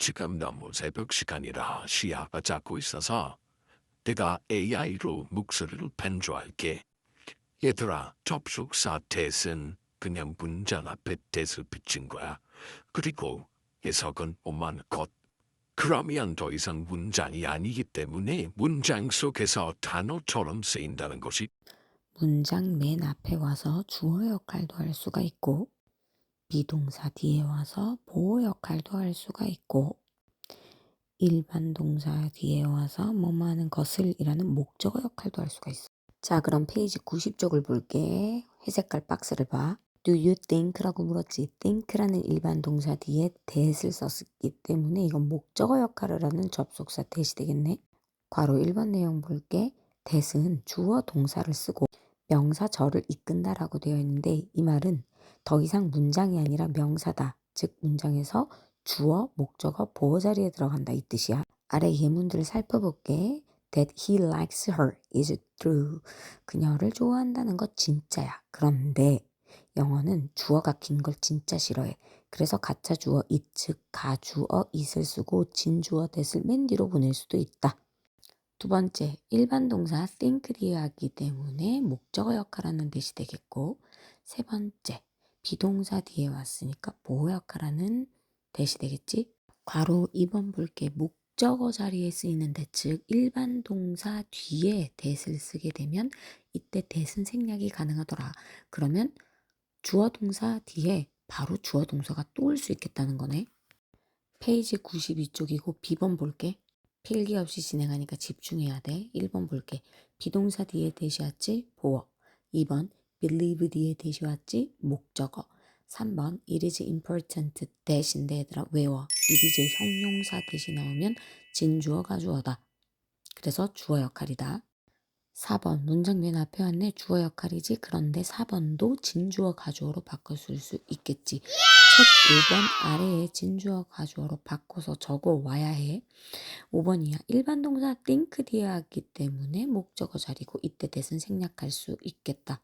지금 너무 새벽 시간이라 시야가 작고 있어서 내가 AI로 목소리를 변조할게. 얘들아, 접속사 대신 그냥 문장 앞에 대을 붙인 거야. 그리고 해석은 오만 것. 그러면 더 이상 문장이 아니기 때문에 문장 속에서 단어처럼 쓰인다는 것이 문장 맨 앞에 와서 주어 역할도 할 수가 있고, 비동사 뒤에 와서 보호 역할도 할 수가 있고, 일반 동사 뒤에 와서 뭐뭐 하는 것을 이라는 목적어 역할도 할 수가 있어. 자, 그럼 페이지 90쪽을 볼게. 회색깔 박스를 봐. Do you think라고 물었지. think라는 일반 동사 뒤에 that을 썼기 때문에 이건 목적어 역할을 하는 접속사 that이 되겠네. 괄호 1번 내용 볼게. that은 주어 동사를 쓰고 명사 절을 이끈다라고 되어 있는데 이 말은 더 이상 문장이 아니라 명사다. 즉 문장에서 주어, 목적어, 보호 자리에 들어간다 이 뜻이야. 아래 예문들을 살펴볼게. That he likes her is true. 그녀를 좋아한다는 것 진짜야. 그런데 영어는 주어가 긴 걸 진짜 싫어해. 그래서 가짜 주어 it 즉 가주어 it을 쓰고 진주어 that을 맨 뒤로 보낼 수도 있다. 두 번째, 일반 동사 think 뒤에 하기 때문에 목적어 역할하는 뜻이 되겠고 세 번째, 비동사 뒤에 왔으니까 역할하는 대시 되겠지? 괄호 2번 볼게 목적어 자리에 쓰이는 대, 즉 일반 동사 뒤에 대를 쓰게 되면 이때 대은 생략이 가능하더라. 그러면 주어 동사 뒤에 바로 주어 동사가 또 올 수 있겠다는 거네. 페이지 92쪽이고 B번 볼게. 필기 없이 진행하니까 집중해야 돼. 1번 볼게. 비동사 뒤에 대시 왔지? 보어. 2번 believe 뒤에 대시 왔지? 목적어. 3번 it is important 대신데 얘들아 외워. it is 형용사 대시 나오면 진주어가 주어다. 그래서 주어 역할이다. 4번 문장 맨 앞에 왔네 주어 역할이지 그런데 4번도 진주어 가주어로 바꿔 쓸 수 있겠지 책 5번 아래에 진주어 가주어로 바꿔서 적어 와야 해 5번이야 일반 동사 think 뒤에 하기 때문에 목적어 자리고 이때 대신 생략할 수 있겠다